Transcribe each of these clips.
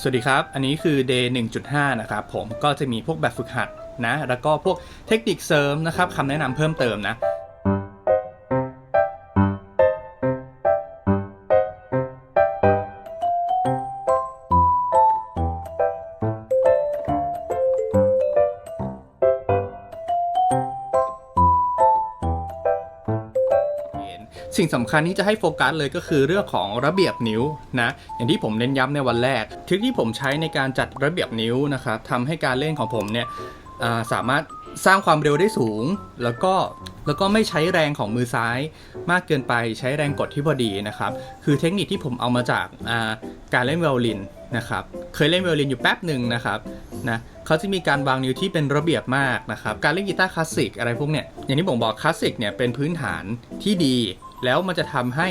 สวัสดีครับ อันนี้คือ day 1.5 นะครับ ผมก็จะมีพวกแบบฝึกหัดนะ แล้วก็พวกเทคนิคเสริมนะครับคำแนะนำเพิ่มเติมนะ สิ่งสำคัญที่จะให้โฟกัสเลยก็คือเรื่องของระเบียบนิ้วนะอย่างที่ผมเน้นย้ำในวันแรกทริคที่ผมใช้ในการจัดระเบียบนิ้วนะครับทำให้การเล่นของผมเนี่ยาสามารถสร้างความเร็วได้สูง แล้วก็แล้วก็ไม่ใช้แรงของมือซ้ายมากเกินไปใช้แรงกดที่พอดีนะครับ คือเทคนิคที่ผมเอามาจากาการเล่นไวโอลินนะครับเคยเล่นไวโอลินอยู่แป๊บหนึ่งนะครับนะเขาจะมีการวางนิ้วที่เป็นระเบียบมากนะครับการเล่นกีตาร์คลาสสิกอะไรพวกเนี้ยอย่างที่ผมบอกคลาสสิกเนี่ยเป็นพื้นฐานที่ดี แล้วมันจะทำให้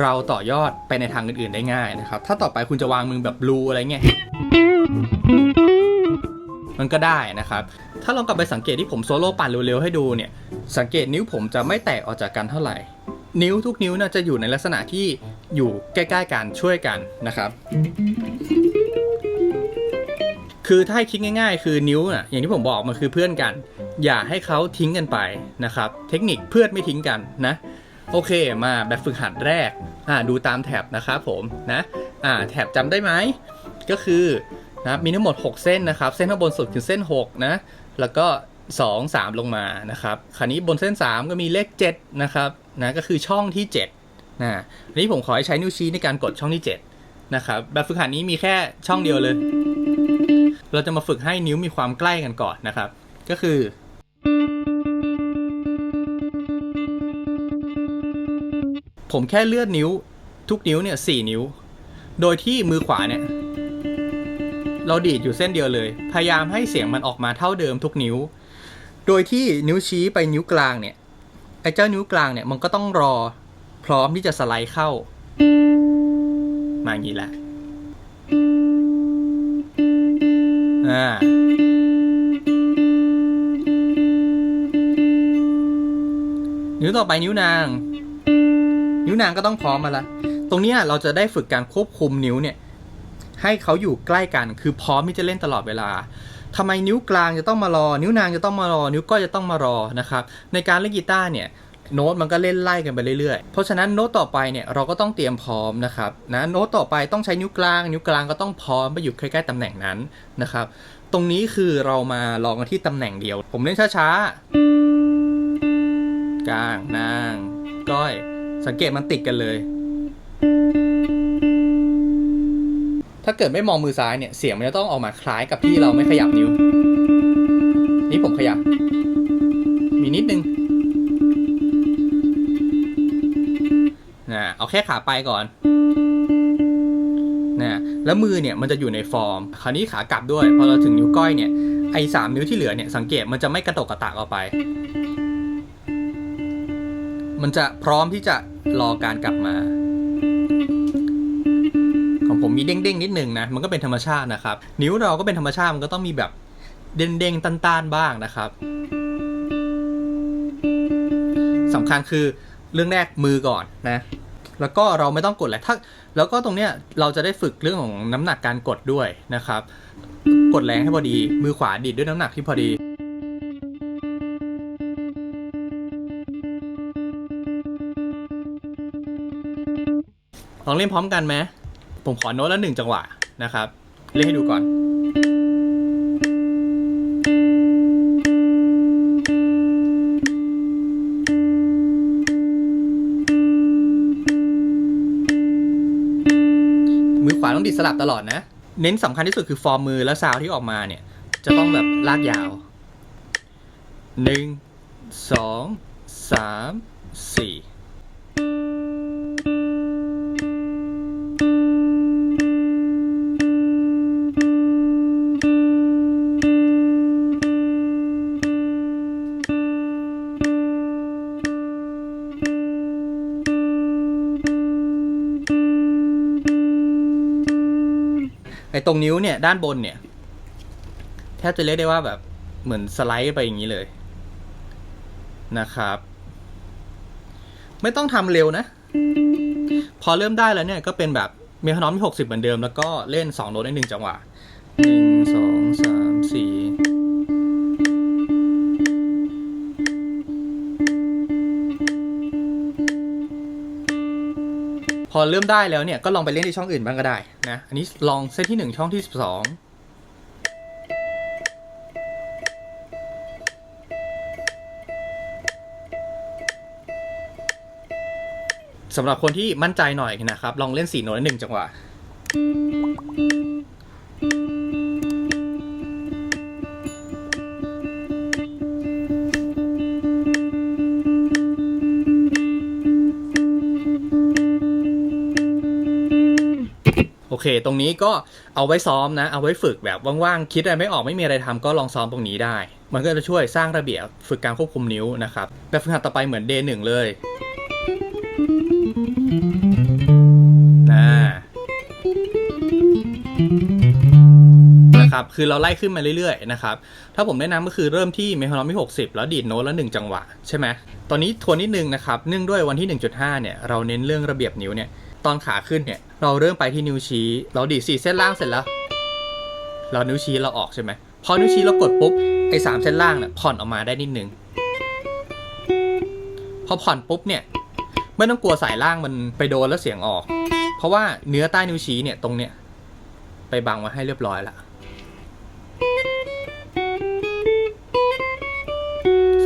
เราต่อยอดไปในทางอื่นๆได้ง่ายนะครับ ถ้าต่อไปคุณจะวางมือแบบบลูอะไรเงี้ยมันก็ได้นะครับ ถ้าลองกลับไปสังเกตที่ผมโซโล่ปั่นเร็วๆให้ดูเนี่ย สังเกตนิ้วผมจะไม่แตกออกจากกันเท่าไหร่ นิ้วทุกนิ้วน่าจะอยู่ในลักษณะที่อยู่ใกล้ๆกันช่วยกันนะครับ คือถ้าให้คิดง่ายๆ คือนิ้วน่ะอย่างที่ผมบอกมันคือเพื่อนกัน อย่าให้เขาทิ้งกันไปนะครับ เทคนิคเพื่อนไม่ทิ้งกันนะ โอเคมาแบบฝึกหัดแรกอ่าดูตามแท็บนะครับผมนะอ่าแท็บจำได้ไหมก็คือนะมีทั้งหมด 6 เส้นนะครับ เส้นข้างบนสุดคือเส้น6นะแล้วก็ 2 3 ลงมานะครับคราวนี้บนเส้น 3 ก็มีเลข7นะครับนะก็คือช่องที่7นะอันนี้ผมขอให้ใช้นิ้วชี้ในการกดช่องที่7นะครับแบบฝึกหัดนี้มีแค่ช่องเดียวเลย เราจะมาฝึกให้นิ้วมีความใกล้กันก่อนนะครับ ก็คือ ผมแค่เลื่อนนิ้ว ทุกนิ้วเนี่ยสี่นิ้ว โดยที่มือขวาเนี่ย เราดีดอยู่เส้นเดียวเลย พยายามให้เสียงมันออกมาเท่าเดิมทุกนิ้ว โดยที่นิ้วชี้ไปนิ้วกลางเนี่ยไอ้เจ้านิ้วกลางเนี่ยมันก็ต้องรอพร้อมที่จะสไลด์เข้า มาอย่างนี้แหละอ่านิ้วต่อไปนิ้วนาง นิ้วนางก็ต้องพร้อมมาละตรงนี้เราจะได้ฝึกการควบคุมนิ้วเนี่ยให้เขาอยู่ใกล้กัน คือพร้อมที่จะเล่นตลอดเวลาทำไมนิ้วกลางจะต้องมารอ นิ้วนางจะต้องมารอ นิ้วก้อยจะต้องมารอนะครับในการเล่นกีตาร์เนี่ยโน้ตมันก็เล่นไล่กันไปเรื่อยๆ เพราะฉะนั้นโน้ตต่อไปเนี่ยเราก็ต้องเตรียมพร้อมนะครับนะโน้ตต่อไปต้องใช้นิ้วกลาง นิ้วกลางก็ต้องพร้อมไปอยู่ใกล้ๆตำแหน่งนั้นนะครับ ตรงนี้คือเรามาลองกันที่ตำแหน่งเดียว ผมเล่นช้าๆกลางนาง ก้อย สังเกตมันติดกันเลย ถ้าเกิดไม่มองมือซ้ายเนี่ย เสียงมันจะต้องออกมาคล้ายกับที่เราไม่ขยับนิ้ว นี่ผมขยับ มีนิดนึงนะเอาแค่ขาไปก่อนนะแล้วมือเนี่ยมันจะอยู่ในฟอร์ม คราวนี้ขากลับด้วย พอเราถึงนิ้วก้อยเนี่ย ไอ้สามนิ้วที่เหลือเนี่ย สังเกตมันจะไม่กระตกกระตากออกไป มันจะพร้อมที่จะ รอการกลับมา ของผมมีเด้งๆนิดนึงนะ มันก็เป็นธรรมชาตินะครับ นิ้วเราก็เป็นธรรมชาติมันก็ต้องมีแบบเด้งๆตันๆบ้างนะครับสำคัญคือเรื่องแรกมือก่อนนะ แล้วก็เราไม่ต้องกดแหละถ้าแล้วก็ตรงเนี้ยเราจะได้ฝึกเรื่องของน้ำหนักการกดด้วยนะครับ กดแรงให้พอดีมือขวาดีดด้วยน้ำหนักที่พอดี ลองเล่นพร้อมกันไหมผมขอโน้ตละหนึ่งจังหวะนะครับ เล่นให้ดูก่อนมือขวาต้องดิดสลับตลอดนะ เน้นสำคัญที่สุดคือฟอร์มมือและซาวด์ที่ออกมาเนี่ย จะต้องแบบลากยาวหนึ่งสองสามสี่ ตรงนิ้วเนี่ยด้านบนเนี่ยแทบจะเรียกได้ว่าแบบเหมือนสไลด์ไปอย่างนี้เลยนะครับ ไม่ต้องทำเร็วนะ พอเริ่มได้แล้วเนี่ยก็เป็นแบบเมทานอมมีหกสิบเหมือนเดิม แล้วก็เล่นสองโน้ตในหนึ่งจังหวะ พอเริ่มได้แล้วเนี่ยก็ลองไปเล่นในช่องอื่นบ้างก็ได้นะ อันนี้ลองเซตที่หนึ่งช่องที่สิบสองสำหรับคนที่มั่นใจหน่อยนะครับ ลองเล่นสี่โน้ตหนึ่งจังหวะ เค ตรงนี้ก็เอาไว้ซ้อมนะ เอาไว้ฝึกแบบว่างๆ คิดอะไรไม่ออกไม่มีอะไรทำก็ลองซ้อมตรงนี้ได้ มันก็จะช่วยสร้างระเบียบฝึกการควบคุมนิ้วนะครับ แบบฝึกหัดต่อไปเหมือน day หนึ่งเลยนะนะครับ คือเราไล่ขึ้นมาเรื่อยๆ นะครับ ถ้าผมแนะนำก็คือเริ่มที่เมโทรนอมที่60 แล้วดีดโน้ตละ1จังหวะ ใช่ไหม ตอนนี้ทวนนิดนึงนะครับ เนื่องด้วยวันที่ 1.5 เนี่ย เราเน้นเรื่องระเบียบนิ้วเนี่ย ตอนขาขึ้นเนี่ย เราเริ่มไปที่นิ้วชี้ เราดีดสี่เส้นล่างเสร็จแล้ว เรานิ้วชี้เราออกใช่ไหมพอนิ้วชี้เรากดปุ๊บไอ้สามเส้นล่างเนี่ยผ่อนออกมาได้นิดนึงพอผ่อนปุ๊บเนี่ยไม่ต้องกลัวสายล่างมันไปโดนแล้วเสียงออก เพราะว่าเนื้อใต้นิ้วชี้เนี่ยตรงเนี้ยไปบังไว้ให้เรียบร้อยแล้ว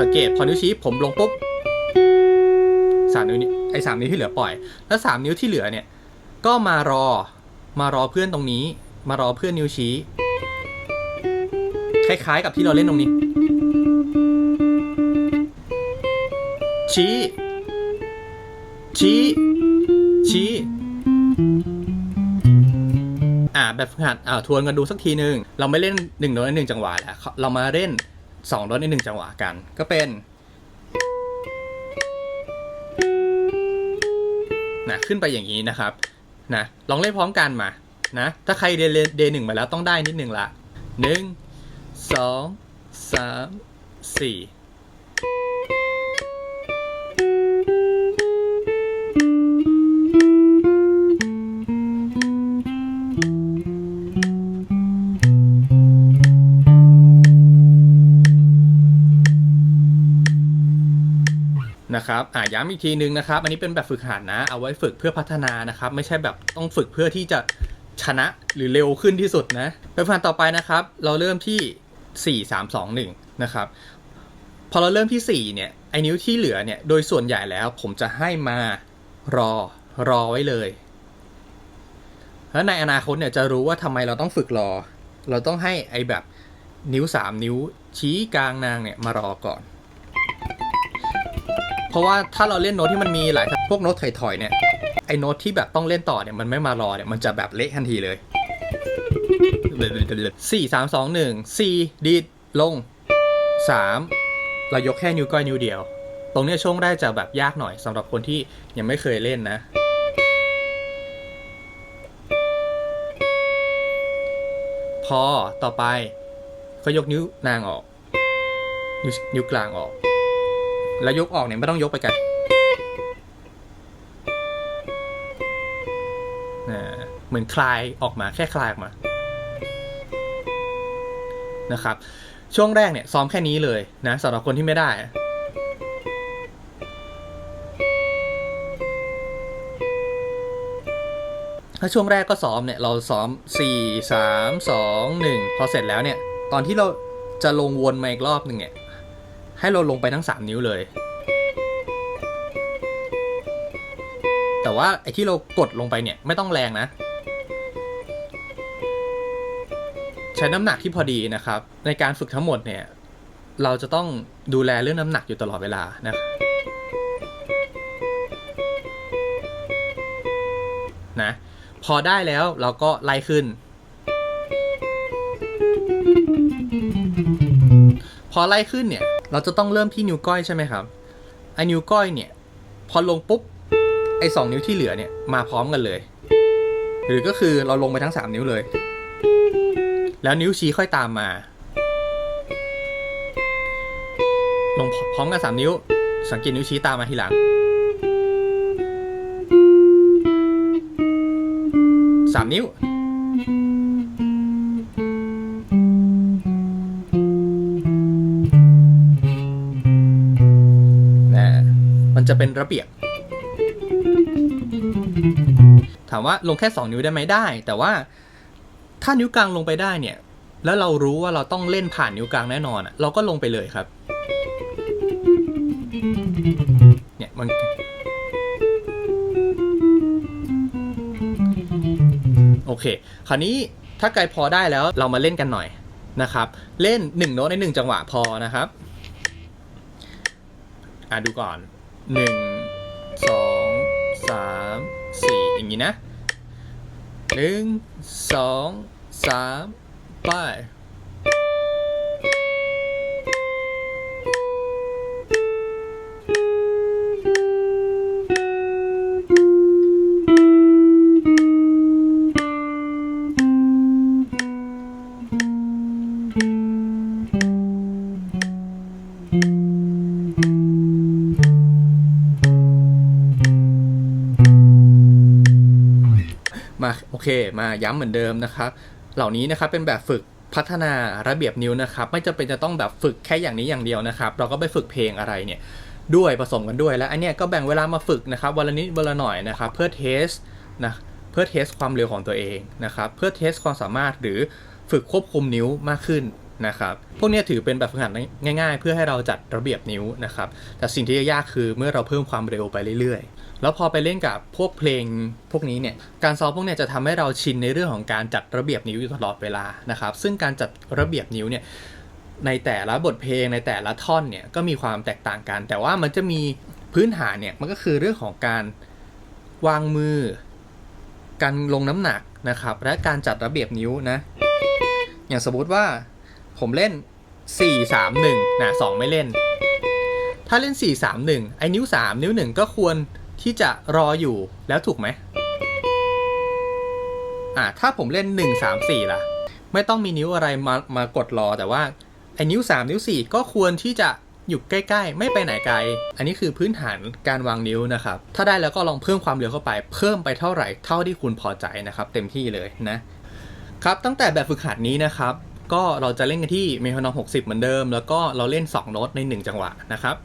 สังเกตพอนิ้วชี้ผมลงปุ๊บสามนิ้วนี้ อ้สามนิ้วที่เหลือปล่อย แล้วสามนิ้วที่เหลือเนี่ยก็มารอมารอเพื่อนตรงนี้ มารอเพื่อนนิ้วชี้ คล้ายๆกับที่เราเล่นตรงนี้ ชี้ ชี้ ชี้อ่าแบบฝึกหัดอ่าทวนกันดูสักทีหนึ่งเราไม่เล่นหนึ่งโน้ตในหนึ่งจังหวะแล้วเรามาเล่นสองโน้ตในหนึ่งจังหวะกัน ก็เป็น นะขึ้นไปอย่างนี้นะครับนะลองเล่นพร้อมกันมานะถ้าใครเดย์เดย์หนึ่งมาแล้วต้องได้นิดหนึ่งละหนึ่งสองสามสี่ นะครับอ่าย้ำอีกทีนึงนะครับ อันนี้เป็นแบบฝึกหัดนะ เอาไว้ฝึกเพื่อพัฒนานะครับ ไม่ใช่แบบต้องฝึกเพื่อที่จะชนะหรือเร็วขึ้นที่สุดนะแบบฝึกหัดต่อไปนะครับ เราเริ่มที่ 4 3 2 1 นะครับ พอเราเริ่มที่ 4 เนี่ย ไอ้นิ้วที่เหลือเนี่ย โดยส่วนใหญ่แล้วผมจะให้มารอรอไว้เลยแล้วในอนาคตเนี่ยจะรู้ว่าทำไมเราต้องฝึกรอ เราต้องให้ไอ้แบบนิ้ว 3 นิ้วชี้กลางนางเนี่ยมารอก่อน ราะว่าถ้าเราเล่นโน้ตที่มันมีหลายพวกโน้ตถอยๆเนี่ยไอ้โน้ตที่แบบต้องเล่นต่อเนี่ยมันไม่มารอเนี่ยมันจะแบบเละทันทีเลยสี่สามสองหนึ่งสี่ดีดลงสามเรายกแค่นิ้วก้อยนิ้วเดียว ตรงเนี้ยช่วงแรกจะแบบยากหน่อยสำหรับคนที่ยังไม่เคยเล่นนะพอต่อไปก็ยกนิ้วนางออก นิ้วกลางออก แล้วยกออกเนี่ยไม่ต้องยกไปไกันเหมือนคลายออกมาแค่คลายออกมานะครับ ช่วงแรกเนี่ยซ้อมแค่นี้เลยนะสำหรับคนที่ไม่ได้ถ้าช่วงแรกก็ซ้อมเนี่ยเราซ้อม 4 3 2 1 พอเสร็จแล้วเนี่ย ตอนที่เราจะลงวนมาอีกรอบหนึ่งเนี่ย ให้เราลงไปทั้ง 3 นิ้วเลย แต่ว่าไอ้ที่เรากดลงไปเนี่ยไม่ต้องแรงนะ ใช้น้ำหนักที่พอดีนะครับ ในการฝึกทั้งหมดเนี่ย เราจะต้องดูแลเรื่องน้ำหนักอยู่ตลอดเวลานะนะพอได้แล้วเราก็ไล่ขึ้น พอไล่ขึ้นเนี่ย เราจะต้องเริ่มที่นิ้วก้อยใช่ไหมครับไอ้นิ้วก้อยเนี่ย พอลงปุ๊บไอ้สองนิ้วที่เหลือเนี่ยมาพร้อมกันเลย หรือก็คือเราลงไปทั้งสามนิ้วเลย แล้วนิ้วชี้ค่อยตามมา ลงพร้อมกันสามนิ้ว สังเกตนิ้วชี้ตามมาทีหลังสามนิ้ว ระเบียบ ถามว่าลงแค่ 2 นิ้วได้ไหมได้ แต่ว่าถ้านิ้วกลางลงไปได้เนี่ย แล้วเรารู้ว่าเราต้องเล่นผ่านนิ้วกลางแน่นอนเราก็ลงไปเลยครับ เนี่ยมันโอเค คราวนี้ถ้าไกลพอได้แล้วเรามาเล่นกันหน่อยนะครับ เล่น1โน้ตใน 1 จังหวะพอนะครับ อะดูก่อน 1 อย่างนี้นะหนึ่งสองสามไป อเค มาย้ำเหมือนเดิมนะครับ เหล่านี้นะครับเป็นแบบฝึกพัฒนาระเบียบนิ้วนะครับไม่จำเป็นจะต้องแบบฝึกแค่อย่างนี้อย่างเดียวนะครับ เราก็ไปฝึกเพลงอะไรเนี่ยด้วยผสมกันด้วยแล้วอันเนี้ยก็แบ่งเวลามาฝึกนะครับวันละนิดวันละหน่อยนะครับ เพื่อเทสนะเพื่อเทสความเร็วของตัวเองนะครับ เพื่อเทสความสามารถหรือฝึกควบคุมนิ้วมากขึ้น นะครับ พวกนี้ถือเป็นแบบฝึกหัดง่าย ๆ เพื่อให้เราจัดระเบียบนิ้วนะครับ แต่สิ่งที่ยากคือเมื่อเราเพิ่มความเร็วไปเรื่อยๆ แล้วพอไปเล่นกับพวกเพลงพวกนี้เนี่ย การซ้อมพวกนี้จะทำให้เราชินในเรื่องของการจัดระเบียบนิ้วอยู่ตลอดเวลานะครับ ซึ่งการจัดระเบียบนิ้วเนี่ยในแต่ละบทเพลงในแต่ละท่อนเนี่ยก็มีความแตกต่างกัน แต่ว่ามันจะมีพื้นฐานเนี่ยมันก็คือเรื่องของการวางมือ การลงน้ำหนักนะครับ และการจัดระเบียบนิ้วนะ อย่างสมมติว่า ผมเล่น 4 3 1นะ2ไม่เล่น ถ้าเล่น 4 3 1 ไอ้นิ้ว 3 นิ้ว 1 ก็ควรที่จะรออยู่แล้วถูกไหมอ่าถ้าผมเล่น 1 3 4 ล่ะ ไม่ต้องมีนิ้วอะไรมามากดรอแต่ว่าไอ้นิ้ว 3 นิ้ว 4 ก็ควรที่จะอยู่ใกล้ๆ ไม่ไปไหนไกล อันนี้คือพื้นฐานการวางนิ้วนะครับ ถ้าได้แล้วก็ลองเพิ่มความเร็วเข้าไป เพิ่มไปเท่าไหร่ เท่าที่คุณพอใจนะครับ เต็มที่เลยนะ ครับ ตั้งแต่แบบฝึกหัดนี้นะครับ ก็เราจะเล่นกันที่เมโทรนอม60 เหมือนเดิม แล้วก็เราเล่น 2 โน้ตใน 1 จังหวะนะครับ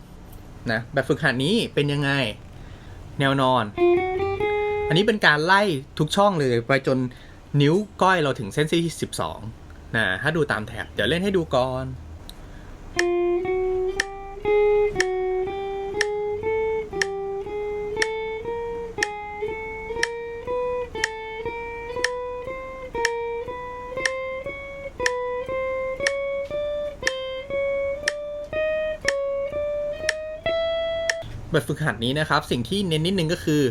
นะแบบฝึกหัดนี้เป็นยังไง แนวนอน อันนี้เป็นการไล่ทุกช่องเลยไปจนนิ้วก้อยเราถึงเส้นที่ 12นะถ้าดูตามแถบ เดี๋ยวเล่นให้ดูก่อน แบบฝึกหัดนี้นะครับ สิ่งที่เน้นนิดนึงก็คือ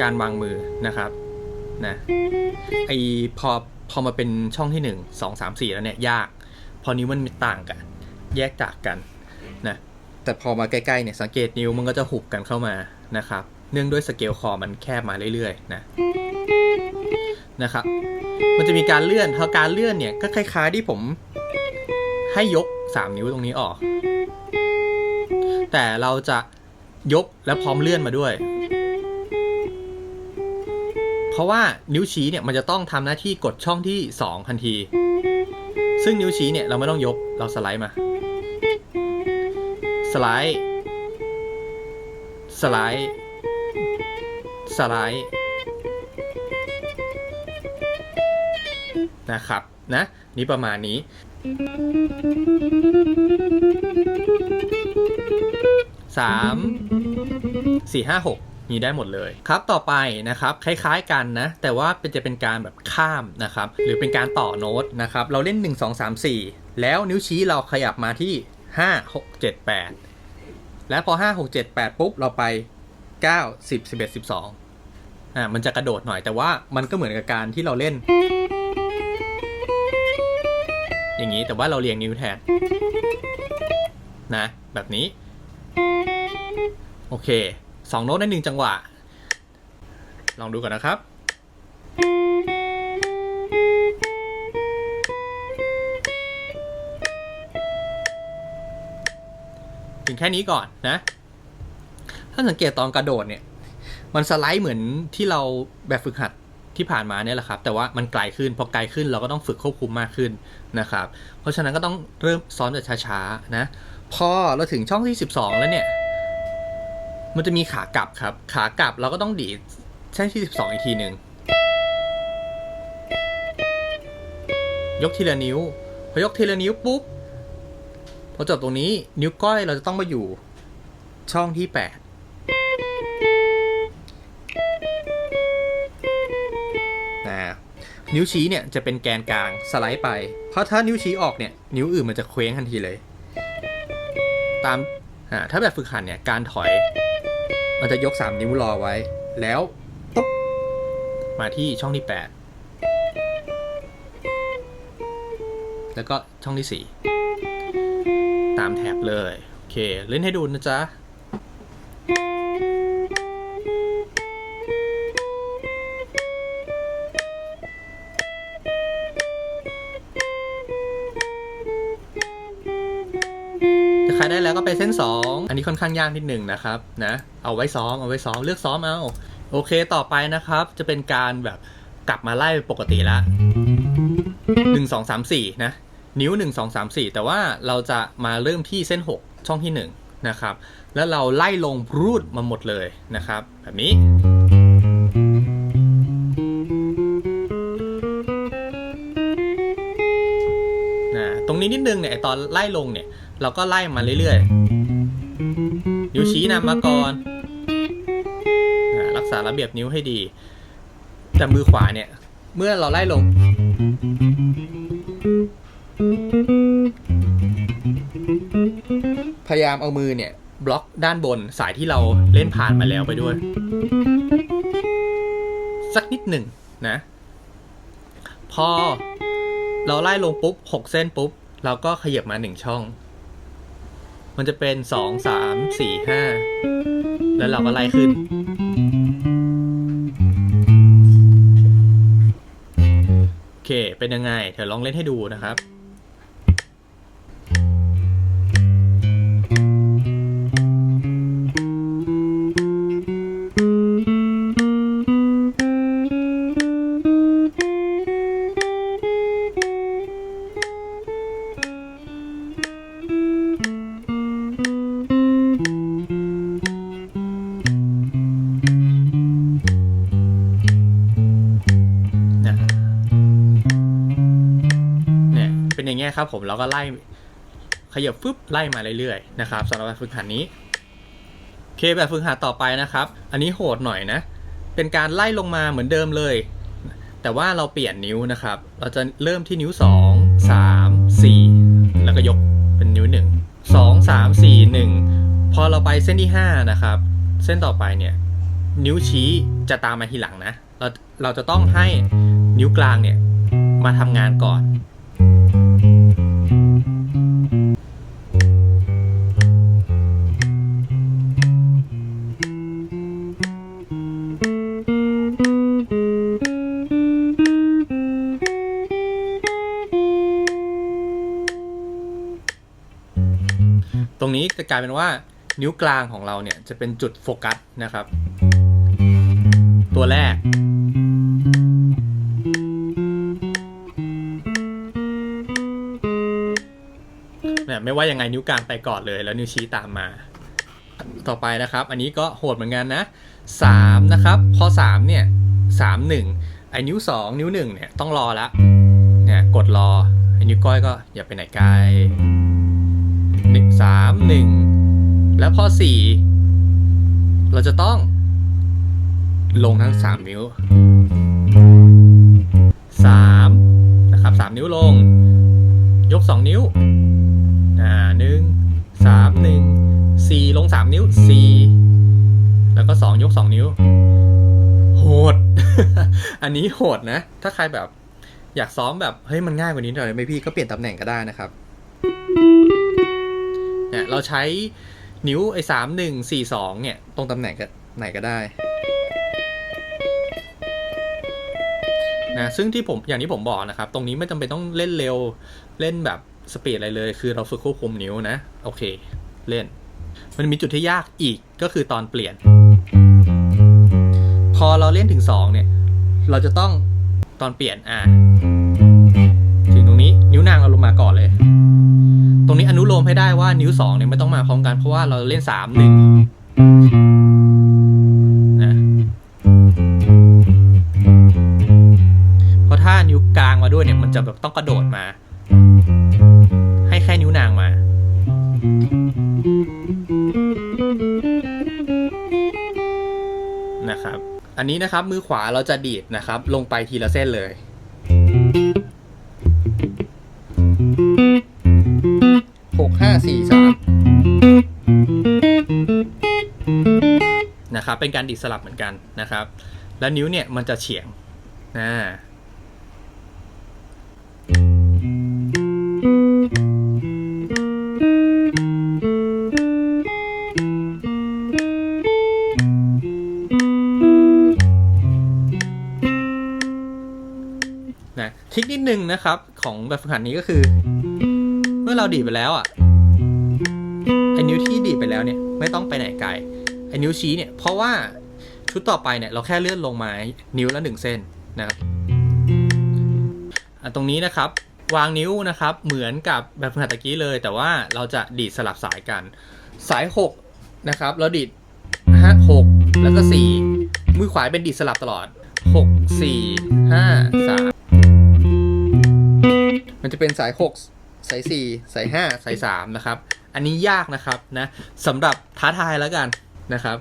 การวางมือนะครับนะไอพอพอมาเป็นช่องที่หนึ่งสองสามสี่แล้วเนี่ยยาก พอนิ้วมันต่างกัน แยกจากกันนะแต่พอมาใกล้ๆเนี่ยสังเกตนิ้วมันก็จะหุบกันเข้ามานะครับ เนื่องด้วยสเกลคอมันแคบมาเรื่อยๆนะนะครับ มันจะมีการเลื่อนพอการเลื่อนเนี่ยก็คล้ายๆที่ผมให้ยก 3 นิ้วตรงนี้ออก แต่เราจะยกและพร้อมเลื่อนมาด้วย เพราะว่านิ้วชี้เนี่ยมันจะต้องทำหน้าที่กดช่องที่ 2 ทันที ซึ่งนิ้วชี้เนี่ยเราไม่ต้องยกเราสไลด์มา สไลด์ สไลด์ สไลด์นะครับนะนี่ประมาณนี้ สามสี่ห้าหกมีได้หมดเลยครับต่อไปนะครับคล้ายๆกันนะ แต่ว่าเป็นจะเป็นการแบบข้ามนะครับหรือเป็นการต่อโน้ตนะครับเราเล่น 1 2 3 4 แล้วนิ้วชี้เราขยับมาที่ 5 6 7 8 และพอ 5 6 7 8 ปุ๊บ เราไป 9 10 11 12อ่ามันจะกระโดดหน่อยแต่ว่ามันก็เหมือนกับการที่เราเล่น อย่างนี้แต่ว่าเราเรียงนิ้วแทนนะ แบบนี้ โอเคสองโน้ตในหนึ่งจังหวะ ลองดูก่อนนะครับ ถึงแค่นี้ก่อนนะ ถ้าสังเกตตอนกระโดดเนี่ย มันสไลด์เหมือนที่เราแบบฝึกหัด ที่ผ่านมาเนี่ยแหละครับ แต่ว่ามันไกลขึ้นพอไกลขึ้นเราก็ต้องฝึกควบคุมมากขึ้นนะครับ เพราะฉะนั้นก็ต้องเริ่มซ้อมจากช้าๆนะ พอเราถึงช่องที่ 12 แล้วเนี่ย มันจะมีขากลับครับ ขากลับเราก็ต้องดีดช่องที่ 12 อีกทีหนึ่งยกทีละนิ้ว พอยกทีละนิ้วปุ๊บพอจบตรงนี้นิ้วก้อยเราจะต้องมาอยู่ช่องที่ 8 นิ้วชี้เนี่ยจะเป็นแกนกลางสไลด์ไป เพราะถ้านิ้วชี้ออกเนี่ยนิ้วอื่นมันจะเคว้งทันทีเลย ตามอ่าถ้าแบบฝึกหัดเนี่ยการถอย มันจะยก 3 นิ้วรอไว้ แล้วปุ๊บมาที่ช่องที่ 8 แล้วก็ช่องที่ 4 ตามแถบเลย โอเค เล่นให้ดูนะจ๊ะ ค่อนข้างยากนิดหนึ่งนะครับนะเอาไว้ซ้อมเอาไว้ซ้อมเลือกซ้อมเอาโอเคต่อไปนะครับ จะเป็นการแบบกลับมาไล่ปกติละหนึ่งสองสามสี่นะนิ้วหนึ่งสองสามสี่แต่ว่าเราจะมาเริ่มที่เส้น6ช่องที่1นะครับ แล้วเราไล่ลงรูดมาหมดเลยนะครับ แบบนี้นะตรงนี้นิดนึงเนี่ยตอนไล่ลงเนี่ย เราก็ไล่มาเรื่อยๆ ชี้นำมาก่อนรักษาระเบียบนิ้วให้ดี แต่มือขวาเนี่ย เมื่อเราไล่ลง พยายามเอามือเนี่ย บล็อกด้านบนสายที่เราเล่นผ่านมาแล้วไปด้วย สักนิดหนึ่งนะ พอ เราไล่ลงปุ๊บหกเส้นปุ๊บ เราก็ขยับมาหนึ่งช่อง มันจะเป็นสองสามสี่ห้าแล้วเราก็ไล่ขึ้น โอเค เป็นยังไง เดี๋ยวลองเล่นให้ดูนะครับ งี้ยครับผมเราก็ไล่ขยับฟึบไล่มาเรื่อยๆนะครับสำหรับแบบฝึกหัดนี้โอเคแบบฝึกหัดต่อไปนะครับ อันนี้โหดหน่อยนะ เป็นการไล่ลงมาเหมือนเดิมเลย แต่ว่าเราเปลี่ยนนิ้วนะครับ เราจะเริ่มที่นิ้ว 2 3 4 แล้วก็ยกเป็นนิ้ว 1 2 3 4 1 พอเราไปเส้นที่ 5 นะครับ เส้นต่อไปเนี่ยนิ้วชี้จะตามมาทีหลังนะ เราเราจะต้องให้นิ้วกลางเนี่ยมาทำงานก่อน จะกลายเป็นว่านิ้วกลางของเราเนี่ยจะเป็นจุดโฟกัสนะครับ ตัวแรก เนี่ยไม่ว่ายังไงนิ้วกลางไปก่อนเลย แล้วนิ้วชี้ตามมา ต่อไปนะครับ อันนี้ก็โหดเหมือนกันนะ3นะครับพอ3เนี่ย3 1ไอ้นิ้ว 2 นิ้ว1เนี่ยต้องรอละเนี่ยกดรอไอ้นิ้วก้อยก็อย่าไปไหนไกล สามหนึ่งแล้วพอ4เราจะต้อง ลงทั้ง3นิ้ว3นะครับ3นิ้วลง ยก2นิ้วอ่าหนึ่งสามหนึ่งสี่ลง3นิ้ว4แล้วก็2ยก2นิ้ว โหด อันนี้โหดนะ ถ้าใครแบบอยากซ้อมแบบ เฮ้ยมันง่ายกว่านี้หน่อยไหมพี่ก็เปลี่ยนตำแหน่งก็ได้นะครับ เนี่ยเราใช้นิ้วไอ้สามหนึ่งสี่สองเนี่ย ตรงตำแหน่งก็ไหนก็ได้นะซึ่งที่ผมอย่างที่ผมบอกนะครับ ตรงนี้ไม่จำเป็นต้องเล่นเร็วเล่นแบบสปีดอะไรเลย คือเราฝึกควบคุมนิ้วนะ โอเค เล่น มันมีจุดที่ยากอีกก็คือตอนเปลี่ยน พอเราเล่นถึง 2 เนี่ย เราจะต้องตอนเปลี่ยนอะ นิ้วนางเราลงมาก่อนเลย ตรงนี้อนุโลมให้ได้ว่านิ้วสองเนี่ยไม่ต้องมาพร้อมกันเพราะว่าเราเล่นสามหนึ่งนะเพราะถ้านิ้วกลางมาด้วยเนี่ยมันจะแบบต้องกระโดดมา ให้แค่นิ้วนางมานะครับ อันนี้นะครับมือขวาเราจะดีดนะครับ ลงไปทีละเส้นเลย เป็นการดีดสลับเหมือนกันนะครับ แล้วนิ้วเนี่ยมันจะเฉียงนะนะทริคนิดนึงนะครับของแบบฝึกหัดนี้ก็คือ เมื่อเราดีดไปแล้วอะไอ้นิ้วที่ดีดไปแล้วเนี่ย ไม่ต้องไปไหนไกล ไอ้นิ้วชี้เนี่ย เพราะว่าชุดต่อไปเนี่ยเราแค่เลื่อนลงมานิ้วละหนึ่งเส้นนะครับตรงนี้นะครับวางนิ้วนะครับเหมือนกับแบบฝึกหัดตะกี้เลย แต่ว่าเราจะดีดสลับสายกัน สาย 6 นะครับ เราดีดห้าหกแล้วก็ 4 มือขวาเป็นดีดสลับตลอด 6 4 5 3 มันจะเป็นสาย 6 สาย 4 สาย 5 สาย 3 นะครับ อันนี้ยากนะครับนะสำหรับท้าทายแล้วกัน นะครับ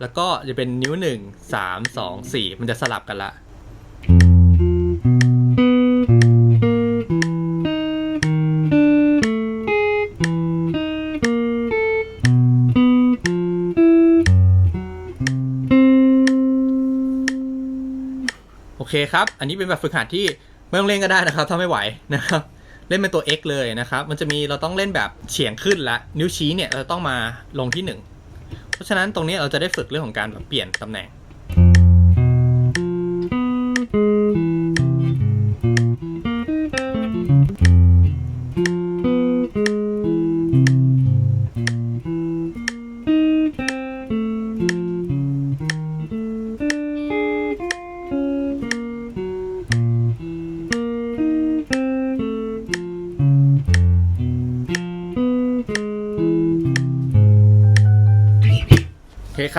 แล้วก็จะเป็นนิ้ว1 3 2 4มันจะสลับกันละโอเคครับ อันนี้เป็นแบบฝึกหัดที่ไม่ต้องเล่นก็ได้นะครับ ถ้าไม่ไหวนะครับ เล่นเป็นตัว x เลยนะครับ มันจะมีเราต้องเล่นแบบเฉียงขึ้นละ นิ้วชี้เนี่ยเราต้องมาลงที่ 1 เพราะฉะนั้นตรงนี้เราจะได้ฝึกเรื่องของการแบบเปลี่ยนตำแหน่ง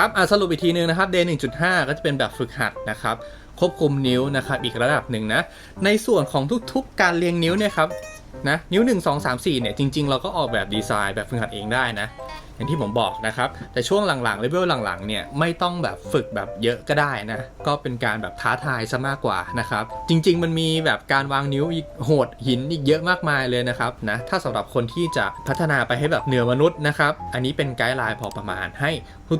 ครับสรุปอีกทีนึงนะครับ Day 1.5 ก็จะเป็นแบบฝึกหัดนะครับควบคุมนิ้วนะครับอีกระดับหนึ่งนะ ในส่วนของทุกๆ การเรียงนิ้วเนี่ยครับนะนิ้ว 1 2 3 4เนี่ยจริงๆ เราก็ออกแบบดีไซน์แบบฝึกหัดเองได้นะ อย่างที่ผมบอกนะครับ แต่ช่วงหลังๆเลเวลหลังๆเนี่ยไม่ต้องแบบฝึกแบบเยอะก็ได้นะ ก็เป็นการแบบท้าทายซะมากกว่านะครับ จริง ๆ มันมีแบบการวางนิ้วอีกโหดหินอีกเยอะมากมายเลยนะครับนะถ้าสำหรับคนที่จะพัฒนาไปให้แบบเหนือมนุษย์นะครับ อันนี้เป็นไกด์ไลน์พอประมาณ ให้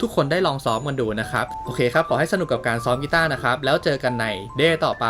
ทุกๆคนได้ลองซ้อมกันดูนะครับ โอเคครับ ขอให้สนุกกับการซ้อมกีตาร์นะครับ แล้วเจอกันในเดย์ต่อไป